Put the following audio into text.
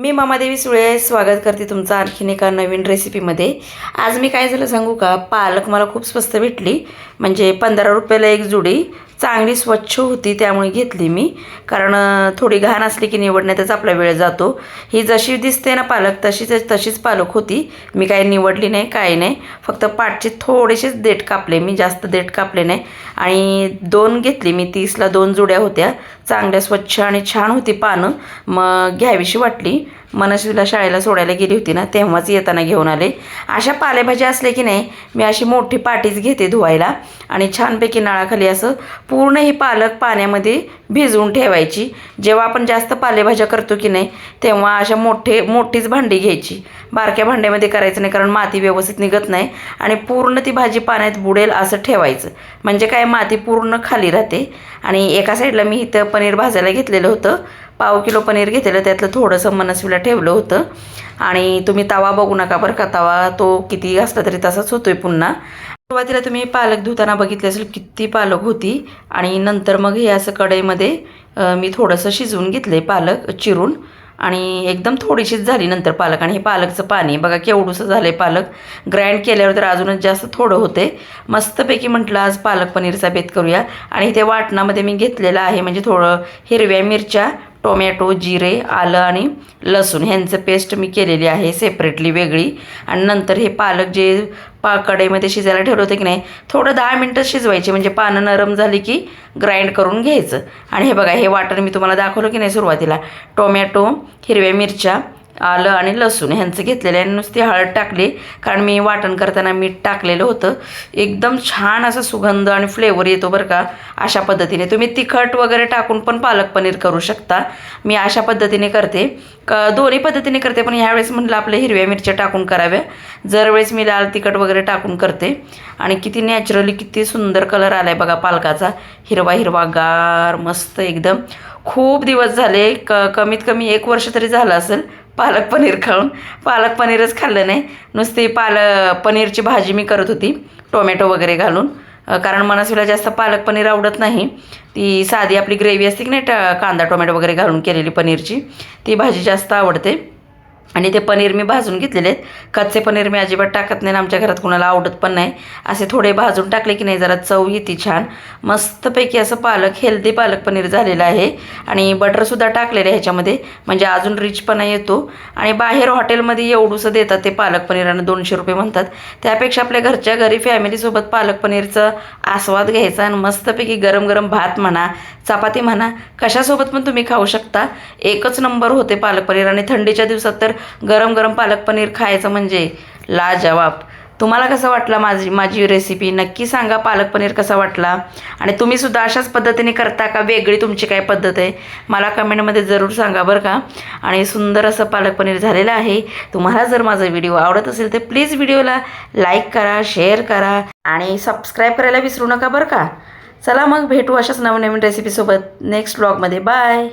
मी मामादेवी सुळे स्वागत करते तुमचं आणखीन एका नवीन रेसिपीमध्ये आज मी काय झालं सांगू का? पालक मला खूप स्वस्त भेटली. म्हणजे पंधरा रुपयाला एक जुडी. चांगली स्वच्छ होती त्यामुळे घेतली मी. कारण थोडी घाण असली की निवडण्यातच आपला वेळ जातो. ही जशी दिसते ना पालक तशीच तशीच पालक होती. मी काही निवडली नाही काही नाही. फक्त पाठचे थोडेसेच देठ कापले मी जास्त देठ कापले नाही. आणि दोन घेतली मी तीसला दोन जुड्या होत्या. चांगल्या स्वच्छ आणि छान होती पानं. मग घ्यावीशी वाटली. मनस्वीला शाळेला सोडायला गेली होती ना तेव्हाच येताना घेऊन आले. अशा पालेभाज्या असले की नाही मी अशी मोठी पाटीच घेते धुवायला. आणि छानपैकी नळाखाली असं पूर्ण ही पालक पाण्यामध्ये भिजवून ठेवायची. जेव्हा आपण जास्त पालेभाज्या करतो की नाही तेव्हा अशा मोठे मोठीच भांडी घ्यायची. बारक्या भांड्यामध्ये करायचं नाही कारण माती व्यवस्थित निघत नाही. आणि पूर्ण ती भाजी पाण्यात बुडेल असं ठेवायचं. म्हणजे काय माती पूर्ण खाली राहते. आणि एका साईडला मी इथं पनीर भाजायला घेतलेलं होतं. पाव किलो पनीर घेतलेलं त्यातलं थोडंसं मनस्वीला ठेवलं होतं. आणि तुम्ही तवा बघू नका बरं का तवा तो किती असला तरी तसाच होतोय पुन्हा. सुरुवातीला तुम्ही पालक धुताना बघितले असेल किती पालक होती. आणि नंतर मग हे असं कढईमध्ये मी थोडंसं शिजवून घेतले पालक चिरून. आणि एकदम थोडीशीच झाली नंतर पालक. आणि हे पालकचं पाणी बघा केवढूसं झालं आहे पालक. ग्राइंड केल्यावर तर अजूनच जास्त थोडं होते. मस्तपैकी म्हटलं आज पालक पनीरचा बेत करूया. आणि ते वाटणामध्ये मी घेतलेलं आहे म्हणजे थोडं हिरव्या मिरच्या टोमॅटो जिरे आलं आणि लसूण ह्यांचं पेस्ट मी केलेली आहे सेपरेटली वेगळी. आणि नंतर हे पालक जे पा कढईमध्ये शिजायला ठेवलं होतं की नाही थोडं दहा मिनटं शिजवायचे. म्हणजे पानं नरम झाली की ग्राइंड करून घ्यायचं. आणि हे बघा हे वाटण मी तुम्हाला दाखवलं की नाही सुरुवातीला. टोमॅटो हिरव्या मिरच्या आलं आणि लसूण ह्यांचं घेतलेलं आहे. नुसती हळद टाकली कारण मी वाटण करताना मीठ टाकलेलं होतं. एकदम छान असा सुगंध आणि फ्लेवर येतो बरं का अशा पद्धतीने. तुम्ही तिखट वगैरे टाकून पण पालक पनीर करू शकता. मी अशा पद्धतीने करते. क दोन्ही पद्धतीने करते पण ह्यावेळेस म्हटलं आपल्या हिरव्या मिरच्या टाकून कराव्या. जरवेळेस मी लाल तिखट वगैरे टाकून करते. आणि किती नॅचरली किती सुंदर कलर आला आहे बघा पालकाचा. हिरवा हिरवा गार मस्त एकदम. खूप दिवस झाले क कमीत कमी एक वर्ष तरी झालं असेल पालक पनीर खाऊन. पालक पनीरच खाल्लं नाही. नुसती पाल पनीरची भाजी मी करत होती. टोमॅटो वगैरे घालून. कारण मनस्वीला जास्त पालक पनीर आवडत नाही. ती साधी आपली ग्रेव्ही असते की नाही ट कांदा टोमॅटो वगैरे घालून केलेली पनीरची. ती भाजी जास्त आवडते. आणि ते पनीर मी भाजून घेतलेले आहेत. कच्चे पनीर मी अजिबात टाकत नाही आमच्या घरात कुणाला आवडत पण नाही. असे थोडे भाजून टाकले की नाही जरा चव येते छान. मस्तपैकी असं पालक हेल्दी पालक पनीर झालेलं आहे. आणि बटरसुद्धा टाकलेलं आहे ह्याच्यामध्ये. म्हणजे अजून रिचपणा येतो. आणि बाहेर हॉटेलमध्ये एवढंसं देतात ते पालक पनीर आणि दोनशे रुपये म्हणतात. त्यापेक्षा आपल्या घरच्या घरी फॅमिलीसोबत पालक पनीरचा आस्वाद घ्यायचा आणि मस्तपैकी गरम गरम भात म्हणा चपाती म्हणा कशासोबत पण तुम्ही खाऊ शकता. एकच नंबर होते पालक पनीर आणि थंडीच्या दिवसात तर गरम गरम पालक पनीर खायचं म्हणजे? लाजवाब. तुम्हाला कसं वाटलं माझी माझी रेसिपी नक्की सांगा पालक पनीर कसा वाटला? आणि तुम्हीसुद्धा अशाच पद्धतीने करता का? वेगळी तुमची काय पद्धत आहे? मला कमेंटमध्ये जरूर सांगा बरं का? आणि सुंदर असं पालक पनीर झालेलं आहे. तुम्हाला जर माझा व्हिडिओ आवडत असेल तर प्लीज व्हिडिओला लाईक करा शेअर करा आणि सबस्क्राईब करायला विसरू नका बरं का? चला मग भेटू अशाच नवनवीन रेसिपीसोबत नेक्स्ट ब्लॉगमध्ये बाय